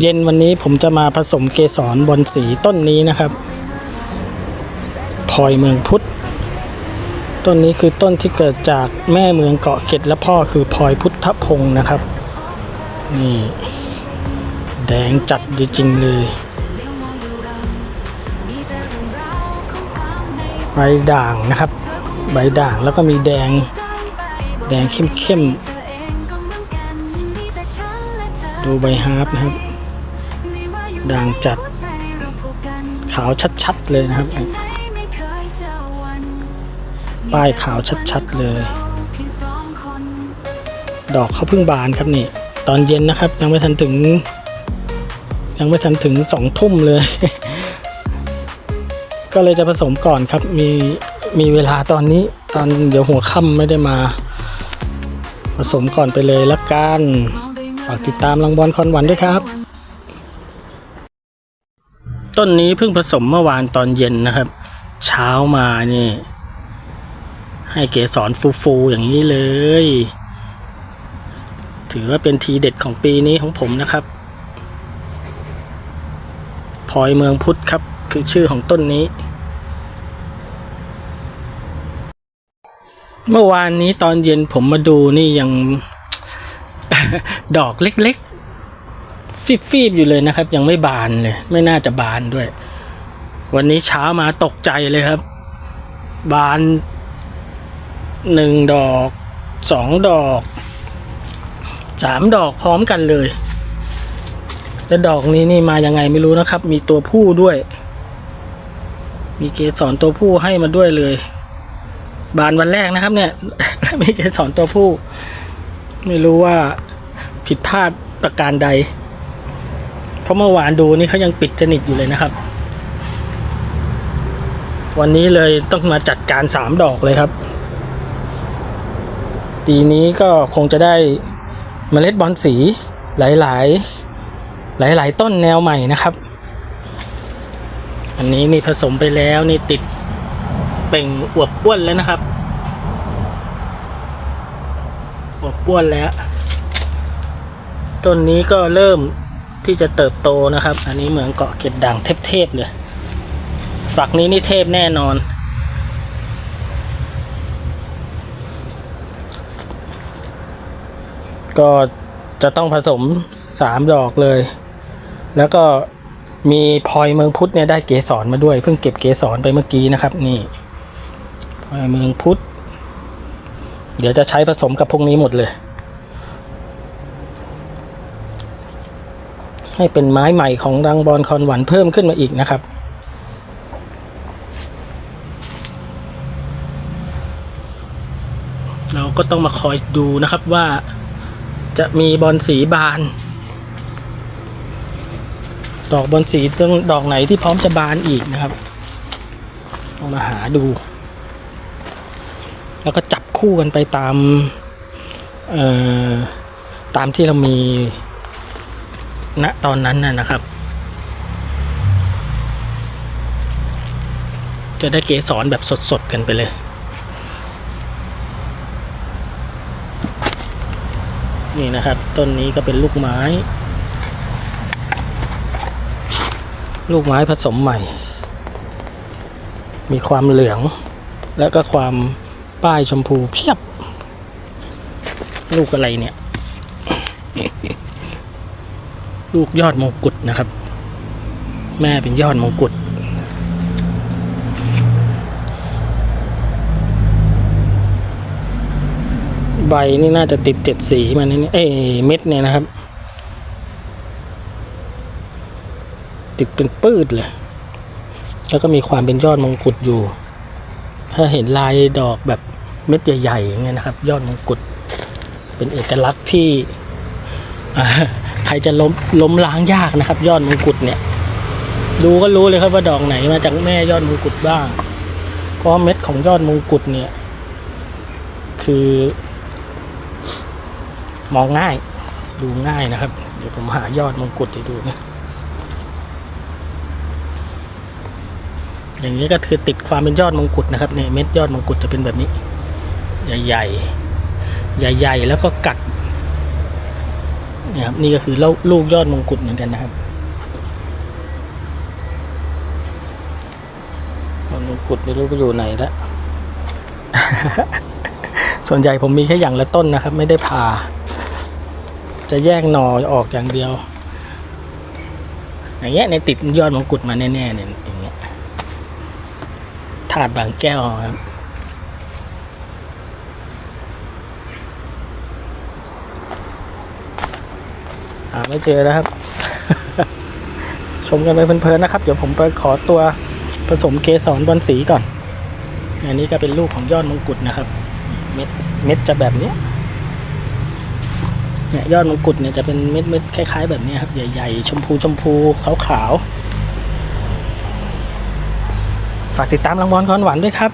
เย็นวันนี้ผมจะมาผสมเกสรบอนสีต้นนี้นะครับพลอยเมืองพุทธ ต้นนี้คือต้นที่เกิดจากแม่เมืองเกาะเกร็ดและพ่อคือพลอยพุทธพงศ์นะครับ นี่ แดงจัดจริงๆเลย ใบด่างนะครับ ใบด่างแล้วก็มีแดง แดงเข้มๆดูใบฮาร์ปนะครับ ด่างจัด ขาวชัดๆเลยนะครับ ป้ายขาวชัดๆเลย ดอกเขาเพิ่งบานครับนี่ ตอนเย็นนะครับ ยังไม่ทันถึง ยังไม่ทันถึงสองทุ่มเลย ก็เลยจะผสมก่อนครับ มีมีเวลาตอนนี้ตอนเดี๋ยวหัวค่ำไม่ได้มา ผสมก่อนไปเลยละกัน ฝากติดตามรังบอลคอนวันด้วยครับ ต้นนี้เพิ่งผสมเมื่อวานตอนเย็นนะครับ เช้ามานี่ ให้เกสรฟูๆอย่างนี้เลย ถือว่าเป็นทีเด็ดของปีนี้ของผมนะครับพลอยเมืองพุทธครับ คือชื่อของต้นนี้ เมื่อวานนี้ตอนเย็นผมมาดูนี่ยัง ดอกเล็ก ฟีบๆอยู่เลยนะครับ ยังไม่บานเลย ไม่น่าจะบานด้วย วันนี้เช้ามาตกใจเลยครับ บานหนึ่งดอกสองดอกสามดอกพร้อมกันเลย แล้วดอกนี้นี่มายังไงไม่รู้นะครับ มีตัวผู้ด้วย มีเกสรตัวผู้ให้มาด้วยเลย บานวันแรกนะครับ เนี่ย มีเกสรตัวผู้ ไม่รู้ว่าผิดพลาดประการใด เพราะเมื่อวานดูนี่เขายังปิดสนิทอยู่เลยนะครับ วันนี้เลยต้องมาจัดการสามดอกเลยครับปีนี้ก็คงจะได้เมล็ดบอลสีหลาย ๆ หลาย ๆ ต้นแนวใหม่นะครับ อันนี้นี่ผสมไปแล้วนี่ติดเป่งอวบอ้วนแล้วนะครับอวบอ้วนแล้ว ต้นนี้ก็เริ่ม ที่จะเติบโตนะครับ อันนี้เหมือนเกาะเก็ดด่างเทพๆเลยฝักนี้นี่เทพแน่นอน ก็จะต้องผสมสามดอกเลย แล้วก็มีพลอยเมืองพุทธเนี่ยได้เกสรมาด้วย เพิ่งเก็บเกสรไปเมื่อกี้นะครับ นี่พลอยเมืองพุทธเดี๋ยวจะใช้ผสมกับพวกนี้หมดเลย ให้เป็นไม้ใหม่ของรังบอลคอนหวันเพิ่มขึ้นมาอีกนะครับ เราก็ต้องมาคอยดูนะครับว่าจะมีบอลสีบาน ดอกบอลสีต้องดอกไหนที่พร้อมจะบานอีกนะครับต้องมาหาดู แล้วก็จับคู่กันไปตามตามที่เรามี ณตอนนั้นน่ะนะครับ จะได้เกสรแบบสดๆ กันไปเลย นี่นะครับ ต้นนี้ก็เป็นลูกไม้ ลูกไม้ผสมใหม่ มีความเหลือง แล้วก็ความป้ายชมพูเพียบ ลูกอะไรเนี่ย ลูกยอดมงกุฎนะครับ แม่เป็นยอดมงกุฎใบนี่น่าจะติดเจ็ดสีมานี่เอ้เม็ดเนี่ยนะครับ ติดเป็นปื้ดเลย แล้วก็มีความเป็นยอดมงกุฎอยู่ ถ้าเห็นลายดอกแบบเม็ดใหญ่ๆอย่างเงี้ยนะครับ ยอดมงกุฎเป็นเอกลักษณ์ที่อ่า รจะล้มล้มล้างยากนะครับ ยอดมงกุฎเนี่ย ดูก็รู้เลยครับว่าดอกไหนมาจากแม่ยอดมงกุฎบ้างเพราะเม็ดของยอดมงกุฎเนี่ย คือ มองง่าย ดูง่ายนะครับ เดี๋ยวผมหายอดมงกุฎให้ดูนะอย่างนี้ก็คือติดความเป็นยอดมงกุฎนะครับเนี่ยเม็ดยอดมงกุฎจะเป็นแบบนี้ ใหญ่ ๆ ใหญ่ ๆ แล้วก็กัด นี่ยครับนี่ก็คือลูกยอดมงกุฎเหมือนกันนะครับมงกุฎไม่รู้ไปอยู่ไหนแล้วส่วนใหญ่ผมมีแค่อย่างละต้นนะครับ ไม่ได้ผ่า จะแยกหน่อออกอย่างเดียว อย่างเงี้ยในติดยอดมงกุฎมาแน่ๆเนี่ยอย่างเงี้ยถาดบางแก้วครับ หาไม่เจอแล้วครับ ชมกันไปเพลินๆนะครับ เดี๋ยวผมไปขอตัวผสมเกสรบอลสีก่อน อันนี้ก็เป็นลูกของยอดมงกุฎนะครับ เม็ดเม็ดจะแบบนี้เนี่ยยอดมงกุฎเนี่ยจะเป็นเม็ดเม็ดคล้าย ๆ แบบนี้ครับ ใหญ่ๆ ชมพูชมพูขาวๆฝากติดตามรางวัลคอนหวานด้วยครับ